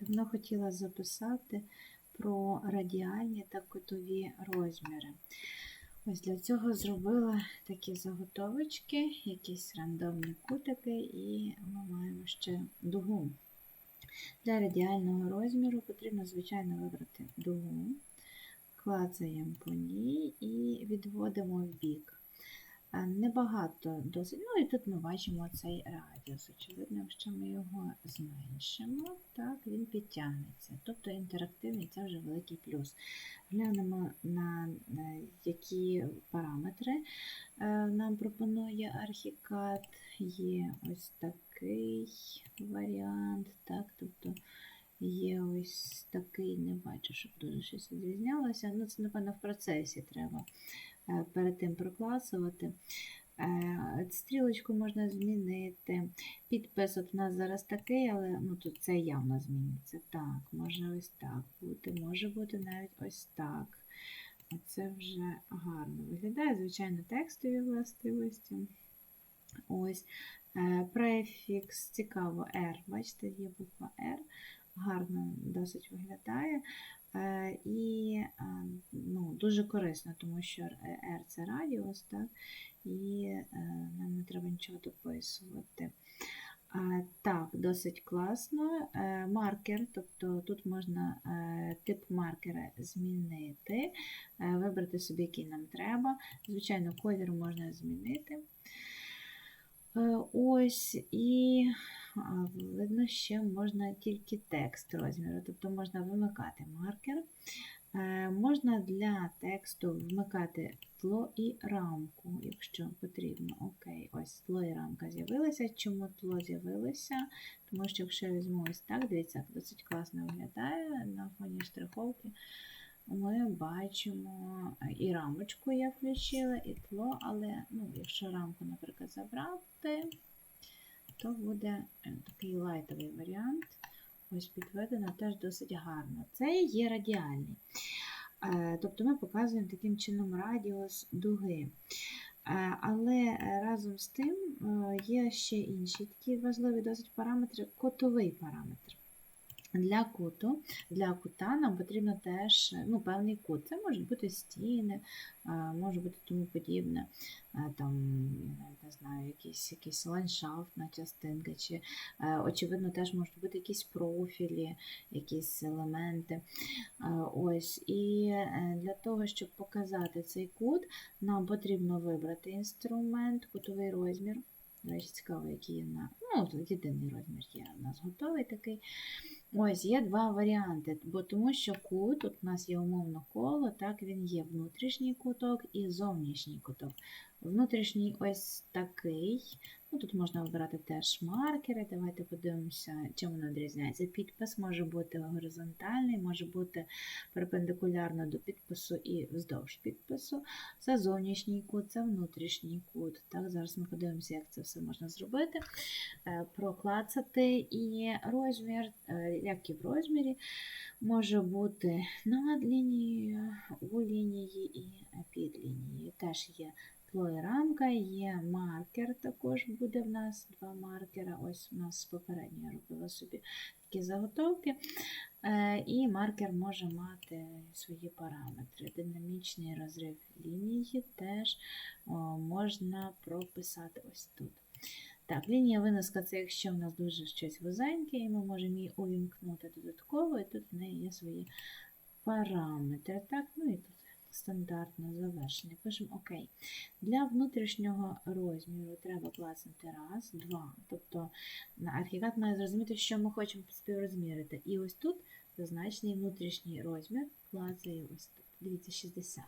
Давно хотіла записати про радіальні та кутові розміри. Ось для цього зробила такі заготовочки, якісь рандомні кутики, і ми маємо ще дугу. Для радіального розміру потрібно, звичайно, вибрати дугу, клацаємо по ній і відводимо в бік. А, Небагато досить. Ну і тут ми бачимо цей радіус. Очевидно, якщо ми його зменшимо, так, він підтягнеться. Тобто інтерактивний це вже великий плюс. Глянемо на е, які параметри е, нам пропонує Archicad. Є ось такий варіант, так, тобто є ось такий, не бачу, щоб дуже щось відрізнялося. Ну, це, напевно, в процесі треба е, перед тим прокласувати. Е, Стрілочку можна змінити. Підпис от у нас зараз такий, але ну, тут це явно зміниться. Так, може ось так бути, може бути навіть ось так. Це вже гарно виглядає. Звичайно, текстові властивості. Ось е, префікс, цікаво, R. Бачите, є буква R, гарно досить виглядає. Е, І е, ну, дуже корисно, тому що R це радіус, так, і е, нам не треба нічого дописувати. Е, Так, досить класно. Е, Маркер, тобто тут можна е, тип маркера змінити, е, вибрати собі, який нам треба. Звичайно, колір можна змінити. Е, Ось і видно, ще можна тільки текст розміру, тобто можна вимикати маркер. Е, Можна для тексту вмикати тло і рамку, якщо потрібно. Окей, ось тло і рамка з'явилися. Чому тло з'явилося? Тому що якщо я візьму ось так, дивіться, досить класно виглядає на фоні штриховки. Ми бачимо і рамочку я включила, і тло, але ну, якщо рамку, наприклад, забрати, то буде е, такий лайтовий варіант. Ось підведено теж досить гарно. Це є радіальний. Е, Тобто ми показуємо таким чином радіус дуги. Е, Але разом з тим є ще інші такі важливі досить параметри, котовий параметр. Для куту, для кута нам потрібно теж ну, певний кут. Це можуть бути стіни, може бути тому подібне, там, не знаю, якийсь, якийсь ландшафтна частинка, чи, очевидно, теж можуть бути якісь профілі, якісь елементи. Ось. І е, для того, щоб показати цей кут, нам потрібно вибрати інструмент, кутовий розмір. Речі, цікаво, який є на. Ну, єдиний розмір є у нас готовий такий. Ось є два варіанти, бо тому що кут, тут у нас є умовно коло, так він є внутрішній куток і зовнішній куток. Внутрішній ось такий. Ну, Тут можна вибирати теж маркери. Давайте подивимося, чим воно відрізняється. Підпис може бути горизонтальний, може бути перпендикулярно до підпису і вздовж підпису. Це зовнішній кут, це внутрішній кут. Так, Зараз ми подивимося, як це все можна зробити. Е, Проклацати і розмір, е, як і в розмірі, може бути над лінією, у лінії і під лінією. Теж є тло рамка, є маркер, також буде в нас два маркера. Ось у нас попередньо я робила собі такі заготовки. Е, І маркер може мати свої параметри. Динамічний розрив лінії теж можна прописати ось тут. Так, лінія виноска це якщо в нас дуже щось вузеньке, і ми можемо її увімкнути додатково, і тут в неї є свої параметри. Так, ну і тут стандартне завершення. Пишемо ОК. Для внутрішнього розміру треба класнути раз, два. Тобто архігат має зрозуміти, що ми хочемо співрозмірити. І ось тут зазначений внутрішній розмір клацає ось тут. Дивіться, 60.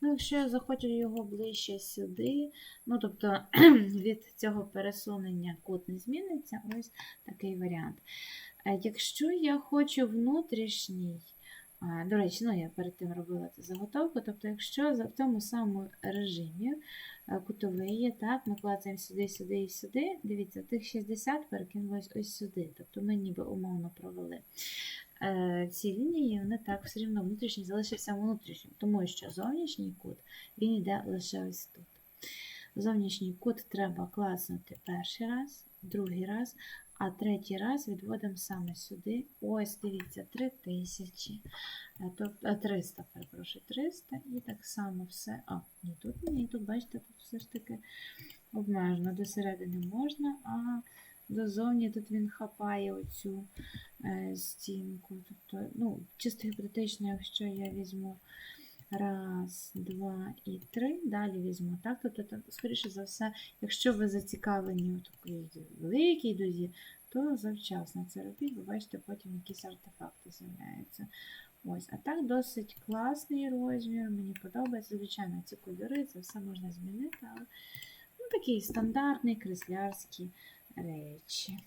Ну, якщо я захочу його ближче сюди, ну тобто від цього пересунення кут не зміниться, ось такий варіант. Е, Якщо я хочу внутрішній, до речі, ну я перед тим робила цю заготовку, тобто, якщо в тому самому режимі е, кутовий є, так, ми клацаємо сюди, сюди і сюди, дивіться, тих 60 перекинулось ось сюди, тобто ми ніби умовно провели е, ці лінії, вони так все рівно внутрішній залишився внутрішнім, тому що зовнішній кут він йде лише ось тут. Зовнішній кут треба класнути перший раз, другий раз, А третій раз відводимо саме сюди. Ось, дивіться, 3000. Е, Тобто, е, 300, перепрошую, 300. І так само все. А, ні, тут ні, тут, бачите, тут все ж таки обмежено. До середини можна, а дозовні тут він хапає оцю е, стінку. Тобто, ну, чисто гіпотетично, якщо я візьму раз, два і три, далі візьму. Так, тобто, там, скоріше за все, якщо ви зацікавлені у такій великій дозі, то завчасно це робіть, бо бачите, потім якісь артефакти з'являються. Ось, а так досить класний розмір, мені подобається. Звичайно, ці кольори, це все можна змінити, але ну, такі стандартні креслярські речі.